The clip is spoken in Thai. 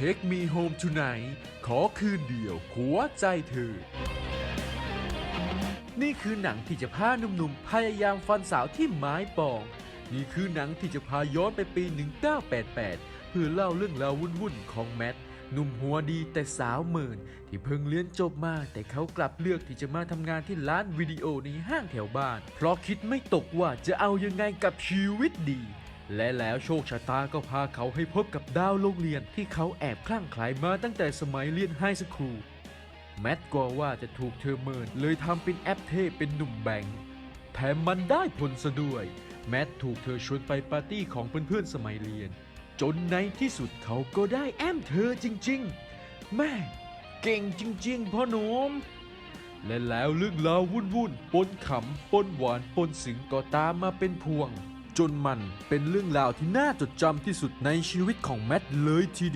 Take Me Home Tonight ขอคืนเดียวหัวใจเธอ นี่คือหนังที่จะพาหนุ่มๆ พยายามฟันสาวที่ไม้ปอง นี่คือหนังที่จะพาย้อนไปปี 1988 เพื่อเล่าเรื่องราววุ่นๆ ของแมทหนุ่มหัวดีแต่สาวเมินที่เพิ่งเรียนจบมา แต่เขากลับเลือกที่จะมาทำงานที่ร้านวิดีโอในห้างแถวบ้าน เพราะคิดไม่ตกว่าจะเอายังไงกับชีวิตดี และแล้วโชคชะตาก็พาเขาให้พบกับดาวโรงเรียนที่เขาแอบคลั่งไคล้มาตั้งแต่สมัยเรียนไฮสคูลแมทกลัวว่าจะถูกเธอเมินเลยทำเป็นแอปเทเป็นหนุ่มแบงค์แถมมันได้ผลซะด้วย แมทถูกเธอชวนไปปาร์ตี้ของเพื่อนๆสมัยเรียน จนในที่สุดเขาก็ได้แอมเธอจริงๆ แม่เก่งจริงๆพ่อหนุ่มและแล้วเรื่องราววุ่นๆปนขำปนหวานปนซึ้งก็ตามมาเป็นพวง จนมันเป็นเรื่องราวที่น่าจดจำที่สุดในชีวิตของแมทเลยทีเดียว